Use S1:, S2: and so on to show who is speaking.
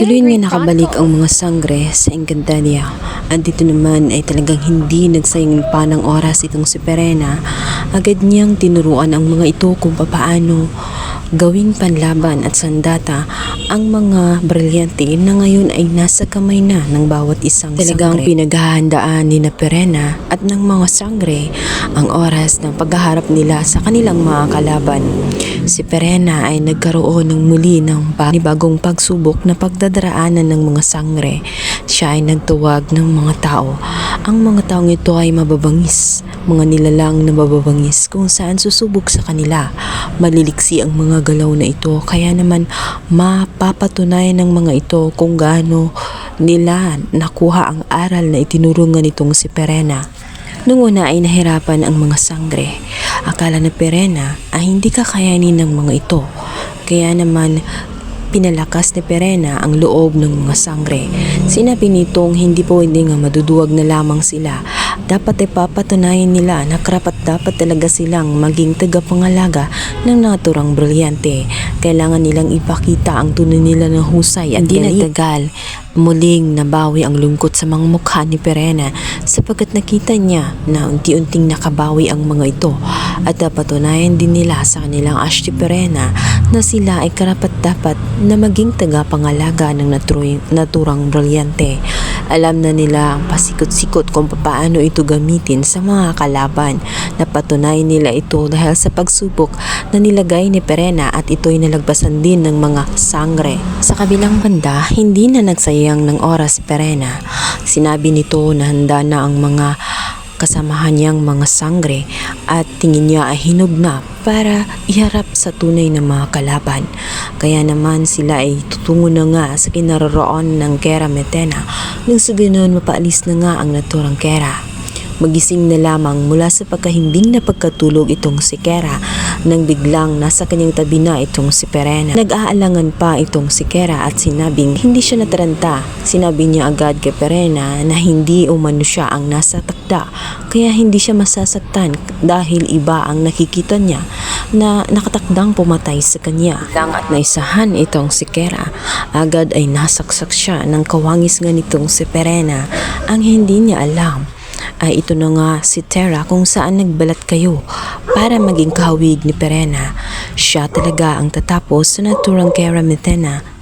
S1: Tuloy nga nakabalik ang mga sangre sa Encantadia. At dito naman ay talagang hindi nagsayang pa ng oras itong si Perena. Agad niyang tinuruan ang mga ito kung papaano gawing panlaban at sandata ang mga brilyante na ngayon ay nasa kamay na ng bawat isang Talagang sangre. pinaghahandaan ni na Perena at ng mga sangre ang oras ng paghaharap nila sa kanilang mga kalaban. Si Perena ay nagkaroon ng muli ng panibagong pagsubok na pagdadaraanan ng mga sangre. Siya ay nagtuwag ng mga tao. Ang mga taong ito ay mababangis, mga nilalang na mababangis kung saan susubok sa kanila. Maliliksi ang mga galaw na ito kaya naman mapapatunayan ng mga ito kung gaano nila nakuha ang aral na itinurungan nitong si Perena. Noong una ay nahirapan ang mga sangre. Akala na Perena ay hindi kakayanin ng mga ito. Kaya naman pinalakas ni Perena ang loob ng mga sangre. Sinabi nitong hindi po hindi nga maduduwag na lamang sila. Dapat ay papatunayan nila na karapat dapat talaga silang maging tagapangalaga ng naturang brilyante. Kailangan nilang ipakita ang tunay nila ng husay at hindi nagtagal. Muling nabawi ang lungkot sa mga mukha ni Perena sapagkat nakita niya na unti-unting nakabawi ang mga ito at napatunayan din nila sa kanilang Ashti Perena na sila ay karapat dapat na maging tagapangalaga ng naturang brilyante. Alam na nila ang pasikot-sikot kung paano ito gamitin sa mga kalaban. Napatunayan nila ito dahil sa pagsubok na nilagay ni Perena at ito'y nalagpasan din ng mga sangre. Sa kabilang banda, hindi na nagsayang ng oras Perena. Sinabi nito na handa na ang mga kasamahan niyang mga sangre at tingin niya ay hinog na para iharap sa tunay na mga kalaban. Kaya naman sila ay tutungo na nga sa kinaroroon ng Kera Metena nang sa ganoon mapaalis na nga ang naturang Kera. Magising na lamang mula sa pagkahimbing na pagkatulog itong si Kera nang biglang nasa kanyang tabi na itong si Perena. Nag-aalangan pa itong si Kera at sinabing hindi siya nataranta. Sinabi niya agad kay Perena na hindi umano siya ang nasa takda kaya hindi siya masasaktan dahil iba ang nakikita niya na nakatakdang pumatay sa kanya. Lang at naisahan itong si Kera. Agad ay nasaksak siya ng kawangis nga nitong si Perena ang hindi niya alam ay ito na nga si Terra kung saan nagbalat kayo para maging kahawig ni Perena. Siya talaga ang tatapos sa naturang Kera Metena